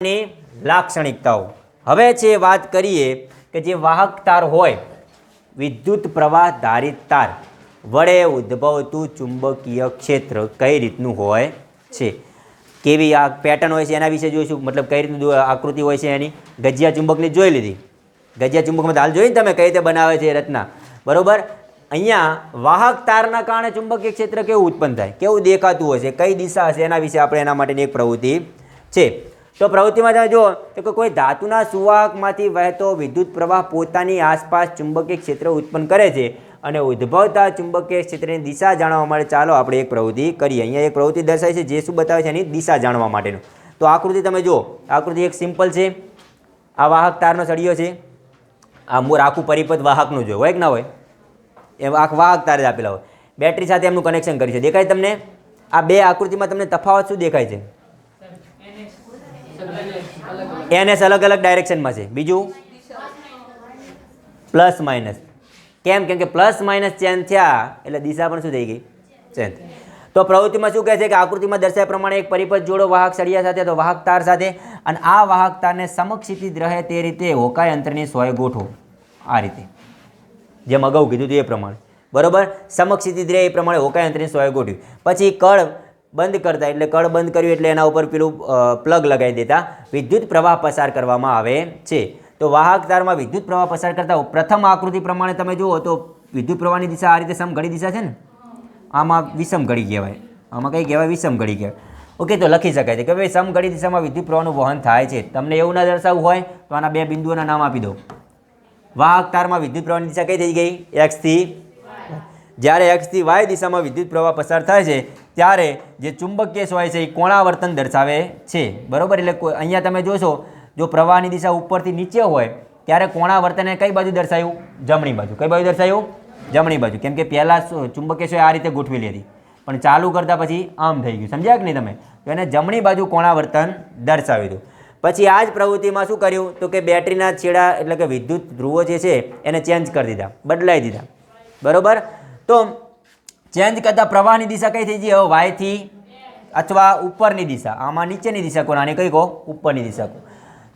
ની લાક્ષણિકતાઓ. હવે છે વાત કરીએ કે જે વાહક તાર હોય, વિદ્યુત પ્રવાહ ધારિત તાર, વડે ઉદ્ભવતું ચુંબકીય ક્ષેત્ર કઈ રીતનું હોય છે? કેવી આ પેટર્ન હોય છે એના વિશે જોઈશું. મતલબ કઈ રીતનું આકૃતિ હોય છે એની? ગજિયા ચુંબકની જોઈ લીધી. ગજિયા ચુંબકમાં હાલ જોઈ ને તમે કઈ રીતે બનાવે છે રચના. બરોબર? અહીંયા વાહક તારના કારણે ચુંબકીય ક્ષેત્ર કેવું ઉત્પન્ન થાય? કેવું દેખાતું હોય છે? કઈ દિશા હશે એના વિશે આપણે એના માટેની એક પ્રવૃત્તિ છે. તો પ્રવૃત્તિમાં તમે જુઓ તો કે કોઈ ધાતુના સુવાહકમાંથી વહેતો વિદ્યુત પ્રવાહ પોતાની આસપાસ ચુંબકીય ક્ષેત્ર ઉત્પન્ન કરે છે અને ઉદ્ભવતા ચુંબકીય ક્ષેત્રની દિશા જાણવા માટે ચાલો આપણે એક પ્રવૃત્તિ કરીએ. અહીંયા એક પ્રવૃત્તિ દર્શાવી છે, જે શું બતાવે છે, એની દિશા જાણવા માટેનું. તો આકૃતિ તમે જુઓ. આકૃતિ એક સિમ્પલ છે. આ વાહક તારનો સળિયો છે. આ મોર આખું પરિપથ વાહકનું જોયું હોય કે ના હોય? એ આખ વાહક તાર જ આપેલા હોય. બેટરી સાથે એમનું કનેક્શન કર્યું છે. દેખાય તમને? આ બે આકૃતિમાં તમને તફાવત શું દેખાય છે? એનએસ અલગ અલગ ડાયરેક્શનમાં છે. બીજું? Plus minus. કેમ? કેમ કે પ્લસ માઇનસ ચેન્જ થયા એટલે દિશા પણ શું થઈ ગઈ? ચેન્જ. તો પ્રવૃત્તિમાં શું કહે છે કે આકૃતિમાં દર્શાવ્યા પ્રમાણે એક પરિપથ જોડો વાહક સળિયા સાથે તો વાહક તાર સાથે અને આ વાહક તારને સમક્ષિતિજ રહે તે રીતે હોકાય અંતરની સોય ગોઠવો. આ રીતે. જેમ અગાઉ કીધું હતું એ પ્રમાણે. બરોબર? સમક્ષિતિજ રહે એ પ્રમાણે હોકાય અંતરની સોય ગોઠવી. પછી કળ બંધ કરતા, એટલે કળ બંધ કર્યું એટલે એના ઉપર પેલું પ્લગ લગાવી દેતા. વિદ્યુત પ્રવાહ પસાર કરવામાં આવે છે. તો વાહક તારમાં વિદ્યુત પ્રવાહ પસાર કરતા પ્રથમ આકૃતિ પ્રમાણે તમે જુઓ તો વિદ્યુત પ્રવાહની દિશા આ રીતે સમઘડી દિશા છે ને? આમાં વિષમ ઘડી કહેવાય. આમાં કંઈ કહેવાય? વિષમ ઘડી કહેવાય. ઓકે, તો લખી શકાય છે કે ભાઈ સમઘડી દિશામાં વિદ્યુત પ્રવાહનું વહન થાય છે. તમને એવું ના દર્શાવવું હોય, તો આના બે બિંદુઓના નામ આપી દો વાહક તારમાં વિદ્યુત પ્રવાહની દિશા કઈ થઈ ગઈ? એક્સથી જ્યારે એક્સથી વાય દિશામાં વિદ્યુત પ્રવાહ પસાર થાય છે ત્યારે જે ચુંબકીય હોય છે એ કોણાવર્તન દર્શાવે છે. બરાબર? એટલે અહીંયા તમે જોશો, જો પ્રવાહની દિશા ઉપરથી નીચે હોય, ત્યારે કોણાવર્તને કઈ બાજુ દર્શાવ્યું જમણી બાજુ. કઈ બાજુ દર્શાવ્યું જમણી બાજુ. કેમ કે પહેલાં ચુંબકીય આ રીતે ગોઠવેલી હતી. પણ ચાલુ કરતાં પછી આમ થઈ ગયું. સમજ્યા કે નહીં તમે? એને જમણી બાજુ કોણાવર્તન દર્શાવ્યું હતું. પછી આ જ પ્રવૃત્તિમાં શું કર્યું? તો કે બેટરીના છેડા એટલે કે વિદ્યુત ધ્રુવો જે છે, એને ચેન્જ કરી દીધા. બદલાઈ દીધા. બરાબર? તો ચેન્જ કરતાં પ્રવાહની દિશા કઈ થઈ જઈએ હવે વાયથી અથવા ઉપરની દિશા. આમાં નીચેની દિશા કોણ? આને કઈ કહો? ઉપરની દિશા કહો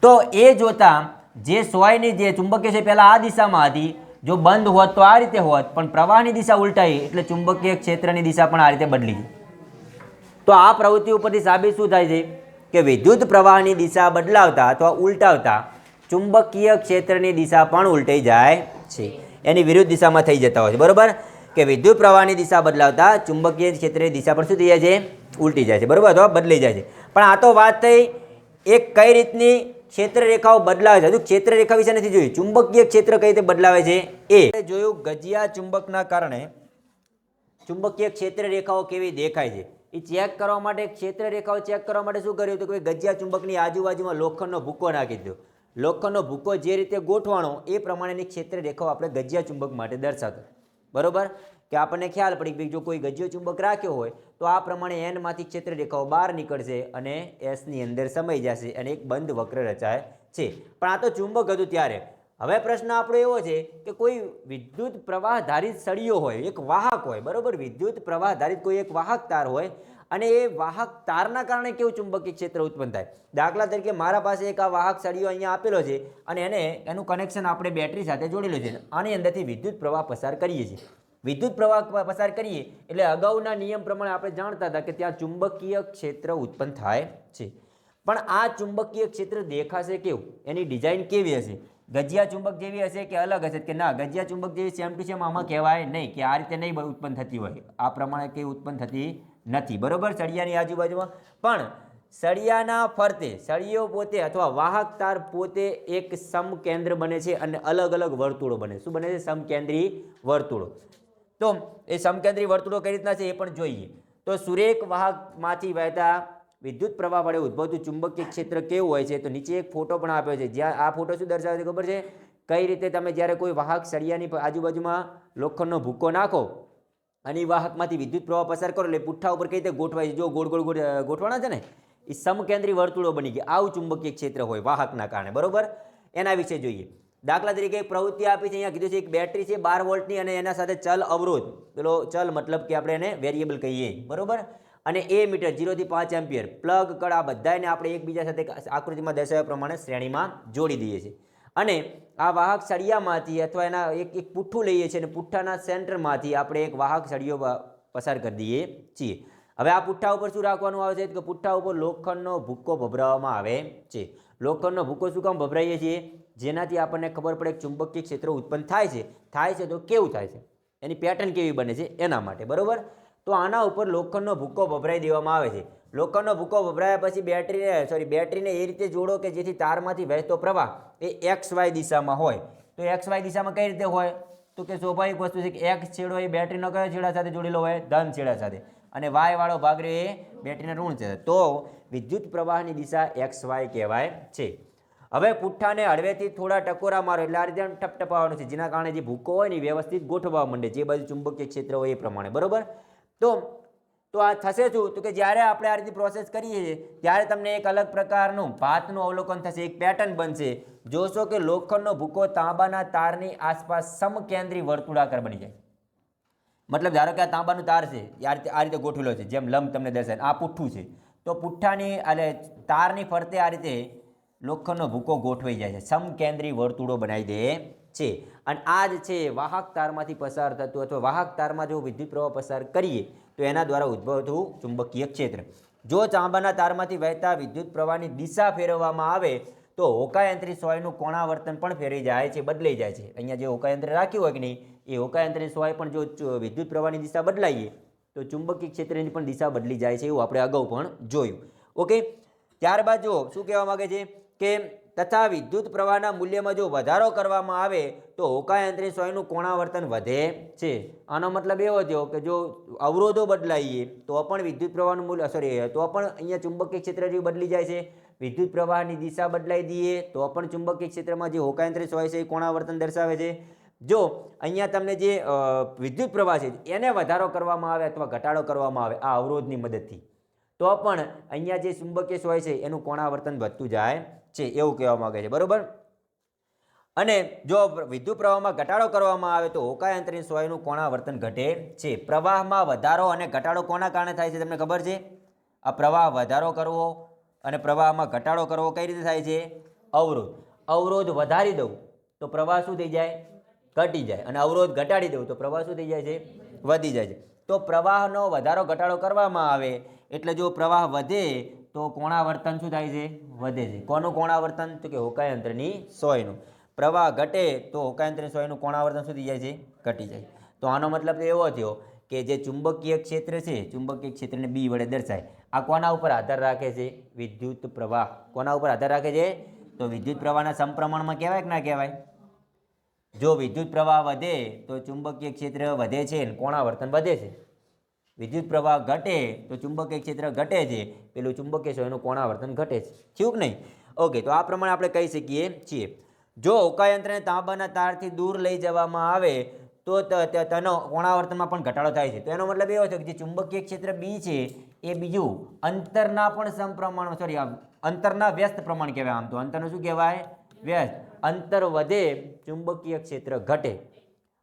તો એ જોતાં જે સોયની જે ચુંબકીય છે પહેલાં આ દિશામાં હતી. જો બંધ હોત તો આ રીતે હોત, પણ પ્રવાહની દિશા ઉલટાઈ એટલે ચુંબકીય ક્ષેત્રની દિશા પણ આ રીતે બદલી ગઈ. તો આ પ્રવૃત્તિ ઉપરથી સાબિત શું થાય છે? કે વિદ્યુત પ્રવાહની દિશા બદલાવતા અથવા ઉલટાવતા ચુંબકીય ક્ષેત્રની દિશા પણ ઉલટાઈ જાય છે. એની વિરુદ્ધ દિશામાં થઈ જતા હોય છે. બરોબર? કે વિદ્યુત પ્રવાહની દિશા બદલાવતા ચુંબકીય ક્ષેત્રની દિશા પણ શું થઈ જાય છે? ઉલટી જાય છે. બરાબર? અથવા બદલી જાય છે. પણ આ તો વાત થઈ એક કઈ રીતની ક્ષેત્ર રેખાઓ બદલાવે છે? હજુ ક્ષેત્ર રેખા વિશે નથી જોયું. ચુંબકીય ક્ષેત્ર કઈ રીતે બદલાવે છે? એ. જોયું, ગજિયા ચુંબકના કારણે ચુંબકીય ક્ષેત્ર રેખાઓ કેવી દેખાય છે? એ ચેક કરવા માટે ક્ષેત્ર રેખાઓ ચેક કરવા માટે શું કર્યું તો કે ગજિયા ચુંબકની આજુબાજુમાં લોખંડનો ભૂકો નાખી દીધો. લોખંડનો ભૂકો જે રીતે ગોઠવાનો એ પ્રમાણેની ક્ષેત્ર રેખાઓ આપણે ગજિયા ચુંબક માટે દર્શાવતો. બરોબર? કે આપણને ખ્યાલ પડી કે જો કોઈ ગજિયો ચુંબક રાખ્યો હોય, તો આ પ્રમાણે એનમાંથી ક્ષેત્ર બહાર નીકળશે અને એસની અંદર સમાઈ જશે અને એક બંધ વક્ર રચાય છે. પણ આ તો ચુંબક હતું ત્યારે. હવે પ્રશ્ન આપણો એવો છે કે કોઈ વિદ્યુત પ્રવાહ ધારિત સળિયો હોય, એક વાહક હોય, બરાબર? વિદ્યુત પ્રવાહ ધારિત કોઈ એક વાહક તાર હોય અને એ વાહક તારના કારણે કેવું ચુંબકીય ક્ષેત્ર ઉત્પન્ન થાય? દાખલા તરીકે મારા પાસે એક આ વાહક સળિયો અહીંયા આપેલો છે અને એને એનું કનેક્શન આપણે બેટરી સાથે જોડેલું છે આની અંદરથી વિદ્યુત પ્રવાહ પસાર કરીએ છીએ. વિદ્યુત પ્રવાહ પસાર કરીએ એટલે અગાઉના નિયમ પ્રમાણે આપણે જાણતા હતા કે ત્યાં ચુંબકીય ક્ષેત્ર ઉત્પન્ન થાય છે. પણ આ ચુંબકીય ક્ષેત્ર દેખાશે કેવું? એની ડિઝાઇન કેવી હશે? ગજિયા ચુંબક જેવી હશે કે અલગ હશે? કે ના, ગજિયા ચુંબક જેવી સેમ ટુ સેમ આમાં કહેવાય નહીં કે આ રીતે નહીં ઉત્પન્ન થતી હોય. આ પ્રમાણે કંઈ ઉત્પન્ન થતી નથી, બરોબર? સળિયાની આજુબાજુમાં. પણ સળિયાના ફરતે, સળિયો પોતે અથવા વાહક તાર પોતે એક સમકેન્દ્ર બને છે અને અલગ અલગ વર્તુળો બને. શું બને છે? સમકેન્દ્રી વર્તુળો. તો એ સમકેન્દ્રી વર્તુળો કઈ રીતના છે એ પણ જોઈએ. તો સુરેખ વાહકમાંથી વહેતા વિદ્યુત પ્રવાહ વડે ઉદ્ભવતું ચુંબકીય ક્ષેત્ર કેવું હોય છે? તો નીચે એક ફોટો પણ આપ્યો છે. જ્યાં આ ફોટો શું દર્શાવે છે ખબર છે? કઈ રીતે તમે જ્યારે કોઈ વાહક સળિયાની આજુબાજુમાં લોખંડનો ભૂક્કો નાખો અને વાહકમાંથી વિદ્યુત પ્રવાહ પસાર કરો એટલે પુઠ્ઠા ઉપર કઈ રીતે ગોઠવાય જો ગોળ ગોળ ગોળ ગોઠવાના છે ને એ સમકેન્દ્રી વર્તુળો બની ગયા. આવું ચુંબકીય ક્ષેત્ર હોય વાહકના કારણે, બરોબર? એના વિશે જોઈએ. દાખલા તરીકે એક પ્રવૃત્તિ આપી છે, અહીંયા કીધું છે, એક બેટરી છે બાર વોલ્ટની અને એના સાથે ચલ અવરોધ. પેલો ચલ મતલબ કે આપણે એને વેરિયેબલ કહીએ, બરોબર? અને એ મીટર જીરોથી પાંચ એમ્પિયર. પ્લગ, કળ આ બધાને આપણે એકબીજા સાથે આકૃતિમાં દર્શાવ્યા પ્રમાણે શ્રેણીમાં જોડી દઈએ છીએ. અને આ વાહક સળિયામાંથી અથવા એના એક એક પુઠ્ઠું લઈએ છીએ અને પુઠ્ઠાના સેન્ટરમાંથી આપણે એક વાહક સળિયો પસાર કરી દઈએ છીએ. હવે આ પુઠ્ઠા ઉપર શું રાખવાનું આવે છે? કે પુઠ્ઠા ઉપર લોખંડનો ભૂક્કો ભભરાવવામાં આવે છે. લોખંડનો ભૂક્કો શું કામ ભભરાઈએ છીએ? જેનાથી આપણને ખબર પડે ચુંબકીય ક્ષેત્ર ઉત્પન્ન થાય છે. થાય છે તો કેવું થાય છે? એની પેટર્ન કેવી બને છે? એના માટે. બરોબર? તો આના ઉપર લોખંડનો ભૂક્કો વપરાઈ દેવામાં આવે છે. લોખંડનો ભૂક્કો ભભરાયા પછી બેટરીને સોરી બેટરીને એ રીતે જોડો કે જેથી તારમાંથી વહેતો પ્રવાહ એ એક્સ વાય દિશામાં હોય. તો એક્સ વાય દિશામાં કઈ રીતે હોય? તો કે સ્વાભાવિક વસ્તુ છે કે એક્સ છેડો એ બેટરીનો કયો છેડા સાથે જોડેલો હોય? ધન છેડા સાથે. અને વાય વાળો ભાગ રહ્યો એ બેટરીના ઋણ છે તો વિદ્યુત પ્રવાહની દિશા એક્સ વાય કહેવાય છે. હવે પુઠ્ઠાને હળવેથી થોડા ટકોરા મારો, એટલે આ રીતે ટપટપાવાનું છે. જેના કારણે જે ભૂકો હોય ને વ્યવસ્થિત ગોઠવવા માંડે. જે બાજુ ચુંબકીય ક્ષેત્ર હોય એ પ્રમાણે. બરોબર? તો તો આ થશે શું? તો કે જ્યારે આપણે આ રીતે પ્રોસેસ કરીએ છીએ, ત્યારે તમને એક અલગ પ્રકારનું ભાતનું અવલોકન થશે, એક પેટર્ન બનશે. જોશો કે લોખંડનો ભૂકો તાંબાના તારની આસપાસ સમકેન્દ્રી વર્તુળાકાર બની જાય. મતલબ ધારો કે આ તાંબાનું તાર છે આ રીતે આ રીતે ગોઠવેલો છે, જેમ લંબ તમને દર્શાવે આ પુઠ્ઠું છે. તો પુઠ્ઠાની એટલે તારની ફરતે આ રીતે લોખંડનો ભૂકો ગોઠવાઈ જાય છે. સમકેન્દ્રી વર્તુળો બનાવી દે. છે. અને આ જ છે, વાહક તારમાંથી પસાર થતું અથવા વાહક તારમાં જો વિદ્યુત પ્રવાહ પસાર કરીએ, તો એના દ્વારા ઉદ્ભવતું ચુંબકીય ક્ષેત્ર. જો ચાંબાના તારમાંથી વહેતા વિદ્યુત પ્રવાહની દિશા ફેરવવામાં આવે, તો હોકાયંત્રી સોયનું કોણાવર્તન પણ ફેરી જાય છે, બદલાઈ જાય છે. અહીંયા જે હોકાયંત્ર રાખ્યું હોય કે નહીં, એ હોકાયંત્રી સોય પણ જો વિદ્યુત પ્રવાહની દિશા બદલાઈએ, તો ચુંબકીય ક્ષેત્રની પણ દિશા બદલી જાય છે એવું આપણે અગાઉ પણ જોયું. ઓકે? ત્યારબાદ જો શું કહેવા માગે છે કે તથા વિદ્યુત પ્રવાહના મૂલ્યમાં જો વધારો કરવામાં આવે તો હોકાયંત્રી સોયનું કોણાવર્તન વધે છે. આનો મતલબ એવો થયો કે જો અવરોધો બદલાઈએ તો પણ વિદ્યુત પ્રવાહનું મૂલ્ય સોરી તો પણ અહીંયા ચુંબકીય ક્ષેત્ર જે બદલી જાય છે, વિદ્યુત પ્રવાહની દિશા બદલાઈ દઈએ તો પણ ચુંબકીય ક્ષેત્રમાં જે હોકાયંત્રી સોય છે એ કોણાવર્તન દર્શાવે છે. જો અહીંયા તમને જે વિદ્યુત પ્રવાહ છે એને વધારો કરવામાં આવે અથવા ઘટાડો કરવામાં આવે આ અવરોધની મદદથી, તો પણ અહીંયા જે ચુંબકીય સોય છે એનું કોણાવર્તન વધતું જાય છે એવું કહેવા માંગે છે, બરાબર? અને જો વિદ્યુત પ્રવાહમાં ઘટાડો કરવામાં આવે તો હોકાયંત્રની સોયનું કોણાવર્તન ઘટે છે. પ્રવાહમાં વધારો અને ઘટાડો કોના કારણે થાય છે તમને ખબર છે? આ પ્રવાહ વધારો કરવો અને પ્રવાહમાં ઘટાડો કરવો કઈ રીતે થાય છે? અવરોધ. અવરોધ વધારી દઉં તો પ્રવાહ શું થઈ જાય? ઘટી જાય. અને અવરોધ ઘટાડી દઉં તો પ્રવાહ શું થઈ જાય છે? વધી જાય છે. તો પ્રવાહનો વધારો ઘટાડો કરવામાં આવે. એટલે જો પ્રવાહ વધે તો કોણાવર્તન શું થાય છે? વધે છે. કોનું કોણાવર્તન? તો કે હોકાયંત્રની સોયનું. પ્રવાહ ઘટે તો હોકાયંત્રની સોયનું કોણાવર્તન શું થઈ જાય છે? ઘટી જાય. તો આનો મતલબ એવો થયો કે જે ચુંબકીય ક્ષેત્ર છે, ચુંબકીય ક્ષેત્રને બી વડે દર્શાય, આ કોના ઉપર આધાર રાખે છે? વિદ્યુત પ્રવાહ. કોના ઉપર આધાર રાખે છે? તો વિદ્યુત પ્રવાહના સમપ્રમાણમાં કહેવાય કે ના કહેવાય? જો વિદ્યુત પ્રવાહ વધે તો ચુંબકીય ક્ષેત્ર વધે છે અને કોણાવર્તન વધે છે. વિદ્યુત પ્રવાહ ઘટે તો ચુંબકીય ક્ષેત્ર ઘટે છે. પેલું ચુંબકીય સોયનું કોણાવર્તન ઘટે છે. થયું કે નહીં? ઓકે તો આ પ્રમાણે આપણે કહી શકીએ છીએ. જો ઉકાયંત્રને તાંબાના તારથી દૂર લઈ જવામાં આવે, ત- તેનો કોણાવર્તનમાં પણ ઘટાડો થાય છે. તો એનો મતલબ એવો છે કે જે ચુંબકીય ક્ષેત્ર બી છે, એ બીજું અંતરના પણ સમપ્રમાણ સોરી અંતરના વ્યસ્ત પ્રમાણ કહેવાય આમ તો. અંતરનું શું કહેવાય? વ્યસ્ત. અંતર વધે, ચુંબકીય ક્ષેત્ર ઘટે.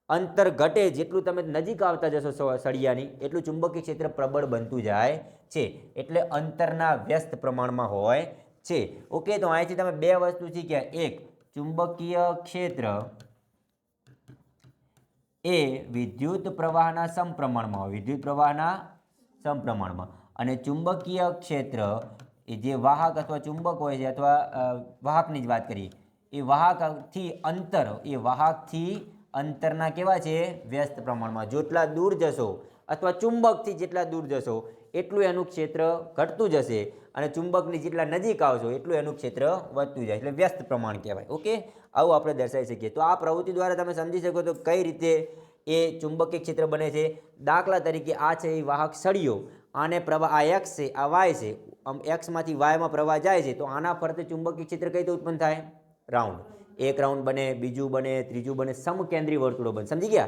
અંતર ઘટે જેટલું તમે નજીક આવતા જશો સળિયાની, એટલું ચુંબકીય ક્ષેત્ર પ્રબળ બનતું જાય છે. એટલે અંતરના વ્યસ્ત પ્રમાણમાં હોય છે. ઓકે તો અહીંથી તમે બે વસ્તુ શીખ્યા. એક, ચુંબકીય ક્ષેત્ર એ વિદ્યુત પ્રવાહના સમપ્રમાણમાં હોય. વિદ્યુત પ્રવાહના સમપ્રમાણમાં. અને ચુંબકીય ક્ષેત્ર એ જે વાહક અથવા ચુંબક હોય છે, અથવા વાહકની જ વાત કરીએ. એ વાહકથી અંતર, એ વાહકથી અંતરના કેવા છે? વ્યસ્ત પ્રમાણમાં. જેટલા દૂર જશો અથવા ચુંબકથી જેટલા દૂર જશો, એટલું એનું ક્ષેત્ર ઘટતું જશે અને ચુંબકની જેટલા નજીક આવશો, એટલું એનું ક્ષેત્ર વધતું જાય. એટલે વ્યસ્ત પ્રમાણ કહેવાય. ઓકે? આવું આપણે દર્શાવી શકીએ. તો આ પ્રવૃત્તિ દ્વારા તમે સમજી શકો તો કઈ રીતે એ ચુંબકીય ક્ષેત્ર બને છે? દાખલા તરીકે આ છે એ વાહક સળિયો. આને પ્રવાહ, આ એક્સ છે, આ વાય છે. આમ એક્સમાંથી વાયમાં પ્રવાહ જાય છે, તો આના ફરતે ચુંબકીય ક્ષેત્ર કઈ રીતે ઉત્પન્ન થાય? રાઉન્ડ. એક રાઉન્ડ બને, બીજું બને, ત્રીજું બને, સમકેન્દ્રી વર્તુળો બને. સમજી ગયા?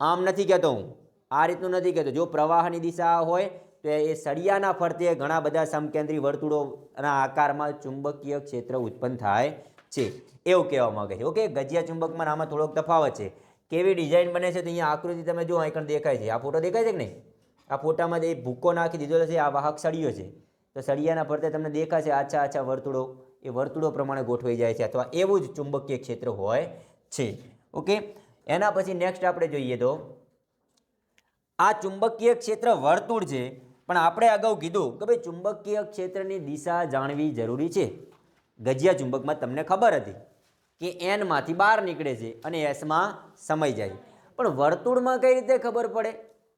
આમ નથી કહેતો હું. આ રીતનું નથી કહેતો. જો પ્રવાહની દિશા હોય તો એ સળિયાના ફરતે ઘણા બધા સમકેન્દ્રી વર્તુળોના આકારમાં ચુંબકીય ક્ષેત્ર ઉત્પન્ન થાય છે. એવું કહેવા માંગે છે. ઓકે? ગજિયા ચુંબકમાં આમાં થોડોક તફાવત છે. કેવી ડિઝાઇન બને છે તો અહીંયા આકૃતિ તમે જો અહીં દેખાય છે. આ ફોટો દેખાય છે કે નહીં? આ ફોટામાં જે ભૂકો નાખી દીધો છે, આ વાહક સળિયો છે. તો સળિયાના ફરતે તમને દેખાશે આછા આછા વર્તુળો એ વર્તુળો પ્રમાણે ગોઠવાઈ જાય છે અથવા એવું જ ચુંબકીય ક્ષેત્ર હોય છે. ઓકે? એના પછી નેક્સ્ટ આપણે જોઈએ તો, આ ચુંબકીય ક્ષેત્ર વર્તુળ છે, પણ આપણે અગાઉ કીધું કે ભાઈ ચુંબકીય ક્ષેત્રની દિશા જાણવી જરૂરી છે. ગજિયા ચુંબકમાં તમને ખબર હતી કે એનમાંથી બહાર નીકળે છે અને એસમાં સમય જાય પણ વર્તુળમાં કઈ રીતે ખબર પડે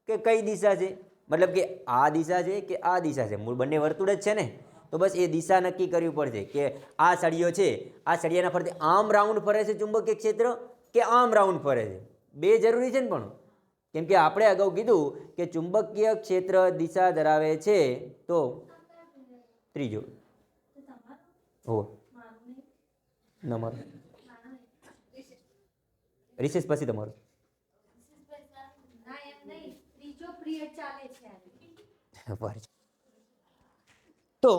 કે કઈ દિશા છે? મતલબ કે આ દિશા છે કે આ દિશા છે? મૂળ બંને વર્તુળ જ છે ને? તો બસ એ દિશા નક્કી કરવી પડશે કે આ સળિયો છે આ સળિયાના ફરતે આમ રાઉન્ડ ફરે છે ચુંબકીય ક્ષેત્ર કે આમ રાઉન્ડ ફરે છે? બે જરૂરી છે ને પણ. કેમ કે આપણે અગાઉ કીધું કે ચુંબકીય ક્ષેત્ર દિશા ધરાવે છે તો ત્રીજો. હો. ના રિસેસ પછી તમારું. ના એમ નહીં. ત્રીજો પિરિયડ ચાલે છે. તો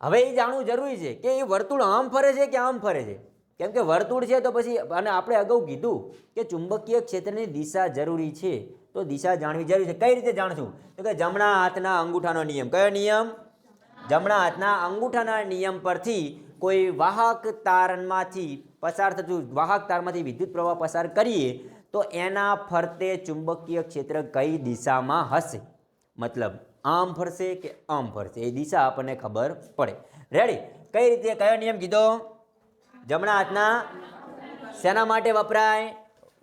હવે એ જાણવું જરૂરી છે કે એ વર્તુળ આમ ફરે છે કે આમ ફરે છે? કેમ કે વર્તુળ છે તો પછી અને આપણે અગાઉ કીધું કે ચુંબકીય ક્ષેત્રની દિશા જરૂરી છે. તો દિશા જાણવી જરૂરી છે. કઈ રીતે જાણશું? તો કે જમણા હાથના અંગૂઠાનો નિયમ. કયો નિયમ? જમણા હાથના અંગૂઠાના નિયમ પરથી કોઈ વાહક તારમાંથી પસાર થતું, વાહક તારમાંથી વિદ્યુત પ્રવાહ પસાર કરીએ તો એના ફરતે ચુંબકીય ક્ષેત્ર કઈ દિશામાં હશે? મતલબ આમ ફરશે કે આમ ફરશે? એ દિશા આપણને ખબર પડે. રેડી કઈ રીતે, કયો નિયમ કીધો? જમણા હાથના? શેના માટે વપરાય?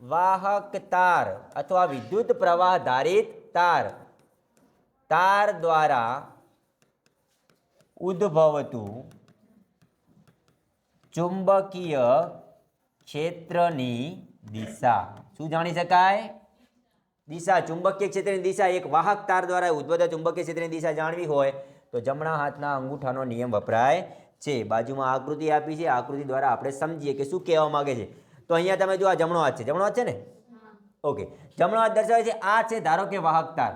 વાહક તાર અથવા વિદ્યુત પ્રવાહ ધારિત તાર. તાર દ્વારા ઉદ્ભવતું ચુંબકીય ક્ષેત્રની દિશા. શું જાણી શકાય? દિશા ચુંબકીય ક્ષેત્રની દિશા એક વાહક તાર દ્વારા ઉદ્ભવતા ચુંબકીય ક્ષેત્રની દિશા જાણવી હોય તો જમણા હાથના અંગૂઠાનો નિયમ વપરાય છે. બાજુમાં આકૃતિ આપી છે. આકૃતિ દ્વારા આપણે સમજીએ કે શું કહેવા માગે છે. તો અહીંયા તમે જો આ જમણો હાથ છે. જમણો હાથ છે ને? ઓકે. જમણો હાથ દર્શાવે છે આ છે ધારો કે વાહક તાર.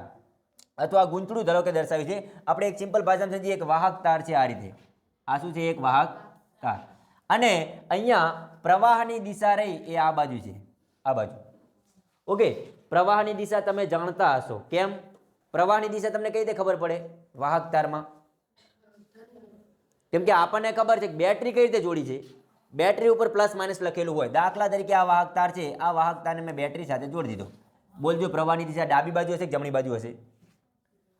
અથવા ગુંચળું ધારો કે દર્શાવ્યું છે. આપણે એક સિમ્પલ ભાષામાં સમજીએ એક વાહક તાર છે આ રીતે. આ શું છે? એક વાહક તાર. અને અહીંયા પ્રવાહની દિશા રહી એ આ બાજુ છે. આ બાજુ. ઓકે. પ્રવાહની દિશા તમે જાણતા હશો. કેમ? પ્રવાહની દિશા તમને કઈ રીતે ખબર પડે? વાહક તારમાં. કેમ કે આપણને ખબર છે કે બેટરી કઈ રીતે જોડી છે? બેટરી ઉપર પ્લસ માઇનસ લખેલું હોય. દાખલા તરીકે આ વાહક તાર છે. આ વાહક તારને મેં બેટરી સાથે જોડી દીધો. બોલજો પ્રવાહની દિશા ડાબી બાજુ હશે કે જમણી બાજુ હશે?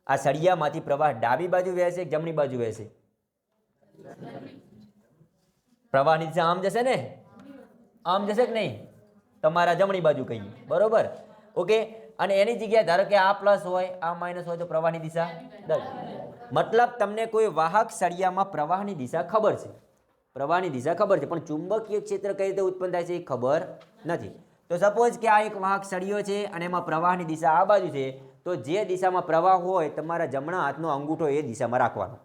આ સળિયામાંથી પ્રવાહ ડાબી બાજુ વહેશે કે જમણી બાજુ વહેશે? પ્રવાહની દિશા આમ જશે ને? આમ જશે કે નહીં? તમારા જમણી બાજુ કહીએ. બરોબર? ઓકે? અને એની જગ્યાએ ધારો કે આ પ્લસ હોય, આ માઇનસ હોય તો પ્રવાહની દિશા. મતલબ તમને કોઈ વાહક સળિયામાં પ્રવાહની દિશા ખબર છે. પ્રવાહની દિશા ખબર છે, પણ ચુંબકીય ક્ષેત્ર કઈ રીતે ઉત્પન્ન થાય છે એ ખબર નથી. તો સપોઝ કે આ એક વાહક સળિયો છે અને એમાં પ્રવાહની દિશા આ બાજુ છે, તો જે દિશામાં પ્રવાહ હોય તમારા જમણા હાથનો અંગૂઠો એ દિશામાં રાખવાનો.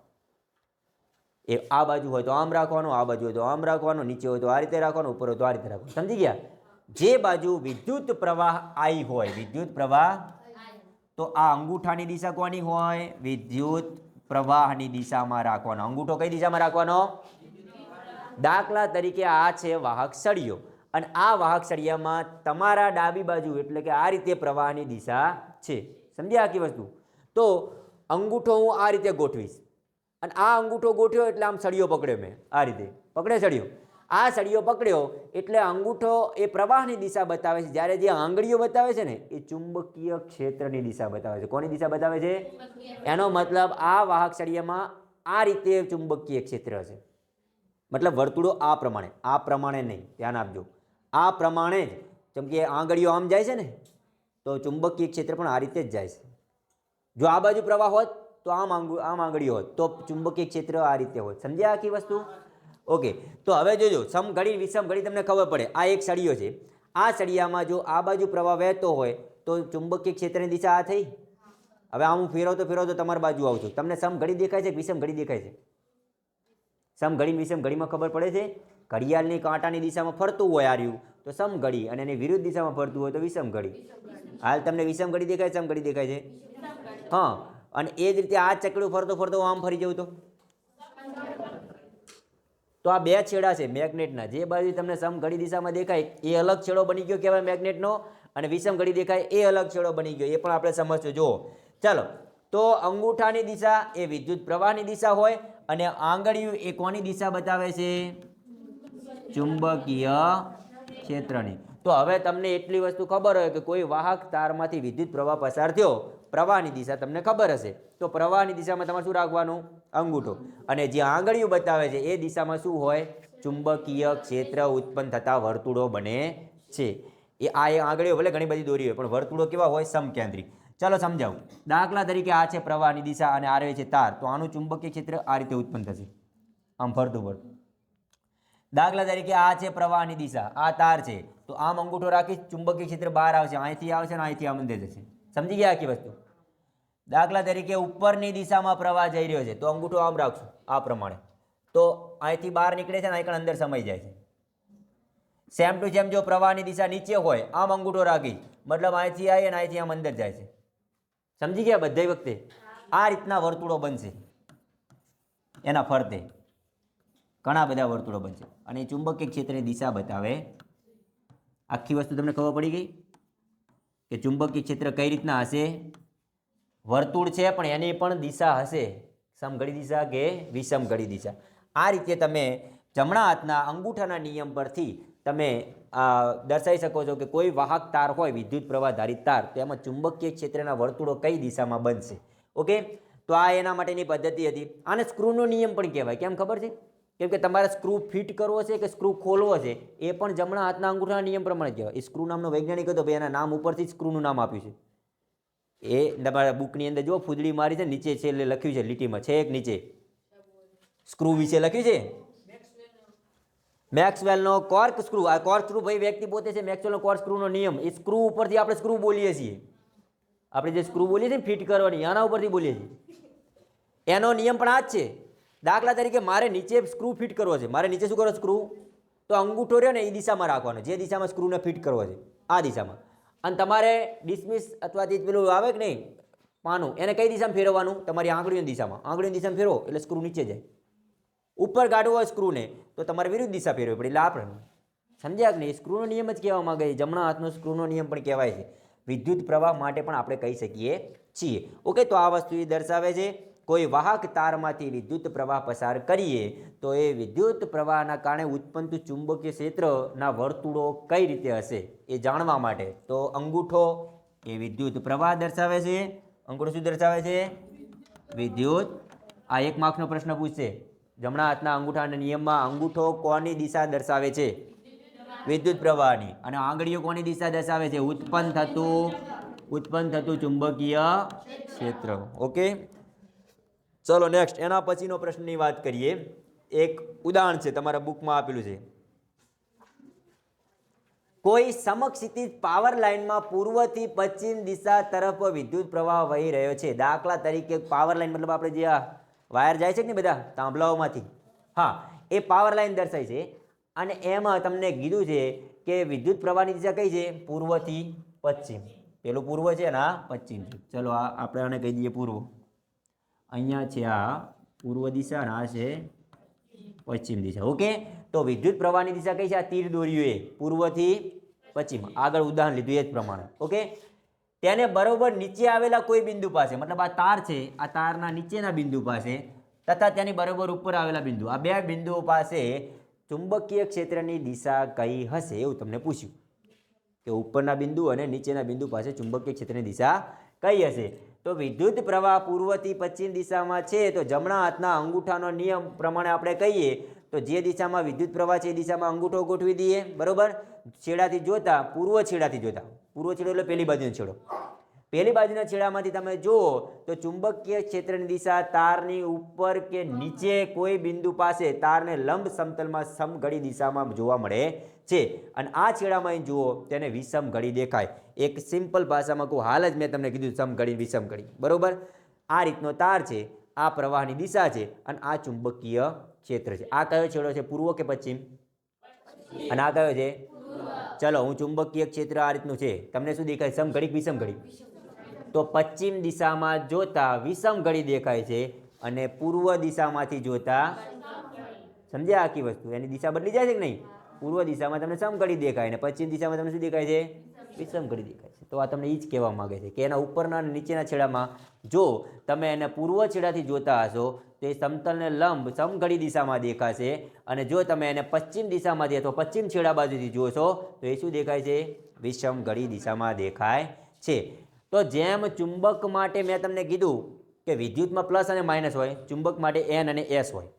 એ આ બાજુ હોય તો આમ રાખવાનું, આ બાજુ હોય તો આમ રાખવાનું, નીચે હોય તો આ રીતે રાખવાનું, ઉપર હોય તો આ રીતે રાખવાનું. સમજી ગયા? જે બાજુ વિદ્યુત પ્રવાહ આઈ હોય, વિદ્યુત પ્રવાહ તો આ અંગૂઠાની દિશા કોની હોય? વિદ્યુત પ્રવાહની દિશામાં રાખવાનો. અંગૂઠો કઈ દિશામાં રાખવાનો? દાખલા તરીકે આ છે વાહક સળિયો. અને આ વાહક સળિયામાં તમારા ડાબી બાજુ એટલે કે આ રીતે પ્રવાહની દિશા છે. સમજ્યા આખી વસ્તુ? તો અંગૂઠો હું આ રીતે ગોઠવીશ. અને આ અંગૂઠો ગોઠવ્યો એટલે આમ સળિયો પકડ્યો મેં. આ રીતે. પકડે સળિયો. આ સળિયો પકડ્યો એટલે અંગૂઠો એ પ્રવાહની દિશા બતાવે છે. જ્યારે જે આંગળીઓ બતાવે છે ને, એ ચુંબકીય ક્ષેત્રની દિશા બતાવે છે. કોની દિશા બતાવે છે? એનો મતલબ આ વાહક સળિયામાં આ રીતે ચુંબકીય ક્ષેત્ર છે. મતલબ વર્તુળો આ પ્રમાણે આ પ્રમાણે નહીં, ધ્યાન આપજો. આ પ્રમાણે જ, જેમ આંગળીઓ આમ જાય છે ને, તો ચુંબકીય ક્ષેત્ર પણ આ રીતે જ જાય છે. જો આ બાજુ પ્રવાહ હોત, તો આમ આમ આંગળીઓ હોત, તો ચુંબકીય ક્ષેત્ર આ રીતે હોત. સમજ્યા આખી વસ્તુ? ઓકે તો હવે જોજો સમઘડી વિષમઘડી તમને ખબર પડે. આ એક સળિયો છે. આ સળિયામાં જો આ બાજુ પ્રવાહ વહેતો હોય તો ચુંબકીય ક્ષેત્રની દિશા આ થઈ? હવે આમ હું ફેરવતો ફેરવતો તમારી બાજુ આવું છું. તમને સમઘડી દેખાય છે કે વિષમઘડી દેખાય છે? સમઘડી વિષમ ઘડીમાં ખબર પડે છે? ઘડિયાળની કાંટાની દિશામાં ફરતું હોય આર્યું તો સમઘડી અને એની વિરુદ્ધ દિશામાં ફરતું હોય તો વિષમ ઘડી. હાલ તમને વિષમ ઘડી દેખાય સમઘડી દેખાય છે? હા અને એ જ રીતે આ ચકડું ફરતો ફરતો આમ ફરી જવું તો? તો આ બે છેડા છે મેગ્નેટના. જે બાજુ તમને સમઘડી દિશામાં દેખાય, એ અલગ છેડો બની ગયો કહેવાય મેગ્નેટનો અને વિષમ ઘડી દેખાય, એ અલગ છેડો બની ગયો. એ પણ આપણે સમજશું. જુઓ. ચાલો. તો અંગૂઠાની દિશા એ વિદ્યુત પ્રવાહની દિશા હોય અને આંગળીયું એ કોની દિશા બતાવે છે? ચુંબકીય ક્ષેત્રની. તો હવે તમને એટલી વસ્તુ ખબર હોય કે કોઈ વાહક તારમાંથી વિદ્યુત પ્રવાહ પસાર થયો. પ્રવાહની દિશા તમને ખબર હશે. તો પ્રવાહની દિશામાં તમારે શું રાખવાનું? અંગૂઠો. અને જે આંગળીઓ બતાવે છે, એ દિશામાં શું હોય? ચુંબકીય ક્ષેત્ર ઉત્પન્ન થતા વર્તુળો બને છે. એ આ એ આંગળીઓ ભલે ઘણી બધી દોરી હોય, પણ વર્તુળો કેવા હોય? સમકેન્દ્રી ચાલો સમજાવું. દાખલા તરીકે આ છે પ્રવાહની દિશા અને આ રહે છે તાર. તો આનું ચુંબકીય ક્ષેત્ર આ રીતે ઉત્પન્ન થશે. આમ ફરતું ફરતું. દાખલા તરીકે આ છે પ્રવાહની દિશા. આ તાર છે. તો આમ અંગૂઠો રાખી ચુંબકીય ક્ષેત્ર બહાર આવશે, અહીંથી આવશે અને અહીંથી આમ અંદર જશે. સમજી ગયા આખી વસ્તુ? દાખલા તરીકે ઉપરની દિશામાં પ્રવાહ જઈ રહ્યો છે, તો અંગૂઠો આમ રાખશું, આ પ્રમાણે. તો અહીંથી બહાર નીકળે છે ને અહીં અંદર સમાઈ જાય છે. સેમ ટુ સેમ જો પ્રવાહની દિશા નીચે હોય, આમ અંગૂઠો રાખી, મતલબ અહીંથી આવી અને અહીંથી આમ અંદર જાય છે. સમજી ગયા બધે વખતે? આ રીતના વર્તુળો બનશે. એના ફરતે ઘણા બધા વર્તુળો બનશે. અને એ ચુંબકીય ક્ષેત્રની દિશા બતાવે. આખી વસ્તુ તમને ખબર પડી ગઈ? કે ચુંબકીય ક્ષેત્ર કઈ રીતના હશે? વર્તુળ છે, પણ એની પણ દિશા હશે. સમઘડી દિશા કે વિષમઘડી દિશા? આ રીતે તમે જમણા હાથના અંગૂઠાના નિયમ પરથી તમે દર્શાવી શકો છો કે કોઈ વાહક તાર હોય, વિદ્યુત પ્રવાહ ધારિત તાર, તો એમાં ચુંબકીય ક્ષેત્રના વર્તુળો કઈ દિશામાં બનશે? ઓકે? તો આ એના માટેની પદ્ધતિ હતી. આને સ્ક્રૂનો નિયમ પણ કહેવાય. કેમ ખબર છે? કેમ કે તમારે સ્ક્રૂ ફિટ કરવો છે કે સ્ક્રૂ ખોલવો છે, એ પણ જમણા હાથના અંગૂઠાના નિયમ પ્રમાણે કહેવાય. એ સ્ક્રૂ નામનો વૈજ્ઞાનિક હતો ભાઈ એના નામ ઉપરથી સ્ક્રૂનું નામ આપ્યું છે. એ તમારા બુકની અંદર જો ફૂદડી મારી છે, નીચે છે એટલે લખ્યું છે, લીટીમાં છે એક નીચે. સ્ક્રૂ વિશે લખ્યું છે? મેક્સવેલનો કોર્ક સ્ક્રૂ. આ કોર્ક સ્ક્રૂ ભાઈ વ્યક્તિ પોતે છે, મેક્સવેલનો કોર્ક સ્ક્રૂનો નિયમ. એ સ્ક્રૂ ઉપરથી આપણે સ્ક્રૂ બોલીએ છીએ. આપણે જે સ્ક્રૂ બોલીએ છીએ ફિટ કરવાની, આના ઉપરથી બોલીએ છીએ. એનો નિયમ પણ આ જ છે. દાખલા તરીકે મારે નીચે સ્ક્રૂ ફિટ કરવો છે. મારે નીચે શું કરો, સ્ક્રૂ? તો અંગૂઠો રહ્યો ને, એ દિશામાં રાખવાનો જે દિશામાં સ્ક્રૂને ફિટ કરવો છે, આ દિશામાં. અને તમારે ડિસમિસ અથવા તે પેલું આવે કે નહીં? પાનું. એને કઈ દિશામાં ફેરવવાનું? તમારી આંગળીની દિશામાં. આંગળીની દિશામાં ફેરવો એટલે સ્ક્રૂ નીચે જાય. ઉપર કાઢવો હોય સ્ક્રૂને તો તમારે વિરુદ્ધ દિશા ફેરવવી પડે. એટલે આપણે સમજ્યા કે નહીં? સ્ક્રૂનો નિયમ જ કહેવા માંગે છે. જમણા હાથનો સ્ક્રૂનો નિયમ પણ કહેવાય છે. વિદ્યુત પ્રવાહ માટે પણ આપણે કહી શકીએ છીએ. ઓકે, તો આ વસ્તુ એ દર્શાવે છે. કોઈ વાહક તારમાંથી વિદ્યુત પ્રવાહ પસાર કરીએ, તો એ વિદ્યુત પ્રવાહના કારણે ઉત્પન્ન ચુંબકીય ક્ષેત્રના વર્તુળો કઈ રીતે હશે એ જાણવા માટે. તો અંગૂઠો એ વિદ્યુત પ્રવાહ દર્શાવે છે. અંગૂઠો શું દર્શાવે છે? વિદ્યુત. આ એક માર્કનો પ્રશ્ન પૂછશે. જમણા હાથના અંગૂઠાના નિયમમાં અંગૂઠો કોની દિશા દર્શાવે છે? વિદ્યુત પ્રવાહની. અને આંગળીઓ કોની દિશા દર્શાવે છે? ઉત્પન્ન થતું ઉત્પન્ન થતું ચુંબકીય ક્ષેત્ર. ઓકે? ચલો નેક્સ્ટ એના પછીનો પ્રશ્નની વાત કરીએ. એક ઉદાહરણ છે, તમારા બુકમાં આપેલું છે. કોઈ સમક્ષિતિજ પાવર લાઇનમાં પૂર્વથી પશ્ચિમ દિશા તરફ વિદ્યુત પ્રવાહ વહી રહ્યો છે. દાખલા તરીકે પાવર લાઇન મતલબ આપણે જે વાયર જાય છે ને બધા? તાંબલાઓમાંથી. હા, એ પાવર લાઇન દર્શાય છે. અને એમાં તમને કીધું છે કે વિદ્યુત પ્રવાહની દિશા કઈ છે? પૂર્વથી પશ્ચિમ. પેલું પૂર્વ છે ને પશ્ચિમ ચલો આ આપણે આને કહી દઈએ પૂર્વ. અહીંયા છે આ પૂર્વ દિશા અને આ છે પશ્ચિમ દિશા. ઓકે તો વિદ્યુત પ્રવાહની દિશા કઈ છે? આ તીર દોર્યું એ. પૂર્વથી પશ્ચિમ. આગળ ઉદાહરણ લીધું એ જ પ્રમાણે. ઓકે તેને બરોબર નીચે આવેલા કોઈ બિંદુ પાસે, મતલબ આ તાર છે, આ તારના નીચેના બિંદુ પાસે, તથા તેની બરોબર ઉપર આવેલા બિંદુ. આ બે બિંદુઓ પાસે ચુંબકીય ક્ષેત્રની દિશા કઈ હશે? એવું તમને પૂછ્યું. કે ઉપરના બિંદુ અને નીચેના બિંદુ પાસે ચુંબકીય ક્ષેત્રની દિશા કઈ હશે? તો વિદ્યુત પ્રવાહ પૂર્વથી પશ્ચિમ દિશામાં છે, તો જમણા હાથના અંગૂઠાનો નિયમ પ્રમાણે આપણે કહીએ, તો જે દિશામાં વિદ્યુત પ્રવાહ છે એ દિશામાં અંગૂઠો ગોઠવી દઈએ, બરોબર? છેડાથી જોતા, પૂર્વ છેડાથી જોતા. પૂર્વ છેડો એટલે પેલી બાજુનો છેડો. પેલી બાજુના છેડામાંથી તમે જુઓ તો ચુંબકીય ક્ષેત્રની દિશા તારની ઉપર કે નીચે કોઈ બિંદુ પાસે તારને લંબ સમતલમાં સમઘડી દિશામાં જોવા મળે છે. અને આ છેડામાં જુઓ તેને વિષમ ઘડી દેખાય. એક સિમ્પલ ભાષામાં કહું હાલ જ મેં તમને કીધું સમઘડી વિષમ ઘડી બરોબર? આ રીતનો તાર છે આ પ્રવાહની દિશા છે અને આ ચુંબકીય ક્ષેત્ર છે. આ કયો છેડો છે પૂર્વ કે પશ્ચિમ? અને આ કયો છે? ચલો હું ચુંબકીય ક્ષેત્ર આ રીતનું છે. તમને શું દેખાય? સમઘડી વિષમઘડી વિષમ ઘડી તો પશ્ચિમ દિશામાં જોતા વિષમ ઘડી દેખાય છે અને પૂર્વ દિશામાંથી જોતા સમજ્યા આખી વસ્તુ? એની દિશા બદલી જાય છે કે નહીં? પૂર્વ દિશામાં તમને સમઘડી દેખાય અને પશ્ચિમ દિશામાં તમને શું દેખાય છે? વિષમઘડી દેખાય છે. તો આ તમને એ જ કહેવા માગે છે કે એના ઉપરના અને નીચેના છેડામાં જો તમે એને પૂર્વ છેડાથી જોતા હશો, તો એ સમતલને લંબ સમઘડી દિશામાં દેખાશે અને જો તમે એને પશ્ચિમ દિશામાંથી અથવા પશ્ચિમ છેડા બાજુથી જોશો, તો એ શું દેખાય છે? વિષમઘડી દિશામાં દેખાય છે. તો જેમ ચુંબક માટે મેં તમને કીધું કે વિદ્યુતમાં પ્લસ અને માઇનસ હોય, ચુંબક માટે એન અને એસ હોય.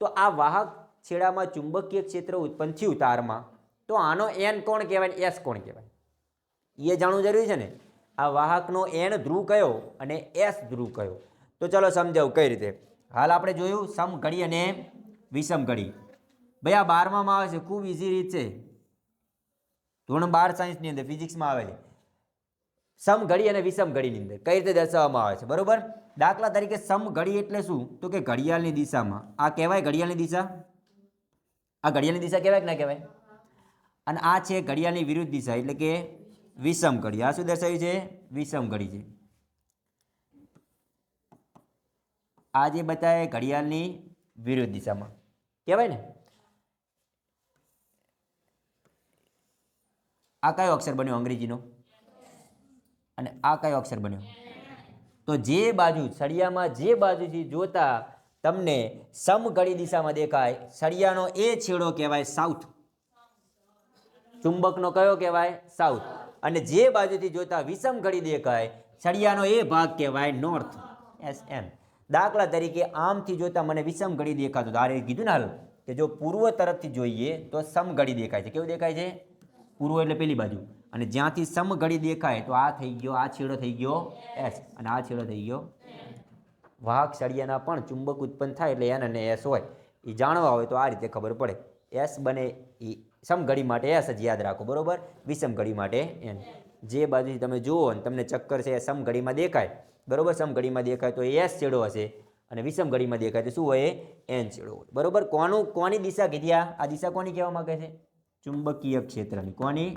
તો આ વાહક છેડામાં ચુંબકીય ક્ષેત્ર ઉત્પન્ન થયું તારમાં, તો આનો એન કોણ કહેવાય એસ કોણ કહેવાય? એ જાણવું જરૂરી છે ને? આ વાહકનો એન ધ્રુવ કયો અને એસ ધ્રુવ કયો? તો ચલો સમજાવું કઈ રીતે? હાલ આપણે જોયું સમઘડી અને વિષમઘડી ભાઈ, આ બારમામાં આવે છે, ખૂબ ઇઝી રીત છે. ધોરણ બાર સાયન્સની અંદર ફિઝિક્સમાં આવે છે સમઘડી અને વિષમઘડીની અંદર. કઈ રીતે દર્શાવવામાં આવે છે? બરોબર? દાખલા તરીકે સમઘડી એટલે શું? તો કે ઘડિયાળની દિશામાં. આ કહેવાય ઘડિયાળની દિશા? આ ઘડિયાળની દિશા કહેવાય કે ના કહેવાય? અને આ છે ઘડિયાળની વિરુદ્ધ દિશા, એટલે કે વિષમ ઘડી આ શું દર્શાવ્યું છે? વિષમ ઘડી છે. આ જે બતાવે ઘડિયાળની વિરુદ્ધ દિશામાં. કહેવાય ને? આ કયો અક્ષર બન્યો અંગ્રેજીનો? અને આ કયો અક્ષર બન્યો? તો જે બાજુ, સળિયામાં જે બાજુથી જોતા તમને સમઘડી દિશામાં દેખાય. સળિયાનો એ છેડો કહેવાય સાઉથ ચુંબકનો કયો કહેવાય? સાઉથ અને જે બાજુથી જોતા વિષમ ઘડી દેખાય, સળિયાનો એ ભાગ કહેવાય નોર્થ એસ એમ દાખલા તરીકે આમથી જોતા મને વિષમ ઘડી દેખાતું તારે કીધું ને હાલ, કે જો પૂર્વ તરફથી જોઈએ તો સમઘડી દેખાય છે. કેવું દેખાય છે? પૂર્વ એટલે પેલી બાજુ. અને જ્યાંથી સમઘડી દેખાય તો આ થઈ ગયો, આ છેડો થઈ ગયો, એસ, અને આ છેડો થઈ ગયો. વાહક સળિયાના પણ ચુંબક ઉત્પન્ન થાય એટલે એન અને એસ હોય. એ જાણવા હોય તો આ રીતે ખબર પડે. એસ બને એ સમઘડી માટે એસ જ યાદ રાખો, બરોબર? વિષમઘડી માટે એન. જે બાજુથી તમે જુઓ અને તમને ચક્કર છે એ સમઘડીમાં દેખાય. બરાબર? સમઘડીમાં દેખાય તો એસ છેડો હશે અને વિષમઘડીમાં દેખાય તો શું હોય? એન છેડો હોય. બરાબર? કોનું, કોની દિશા કીધી આ દિશા કોની કહેવા માગે છે? ચુંબકીય ક્ષેત્રની. કોની?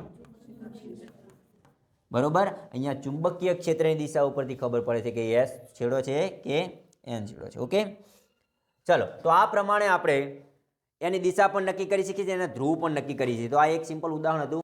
બરોબર? અહીંયા ચુંબકીય ક્ષેત્રની દિશા ઉપરથી ખબર પડે છે કે એસ છેડો છે કે એન છેડો છે ઓકે ચલો, તો આ પ્રમાણે આપણે એની દિશા પણ નક્કી કરી શકીએ છીએ અને ધ્રુવ પણ નક્કી કરી શકીએ તો આ એક સિમ્પલ ઉદાહરણ હતું.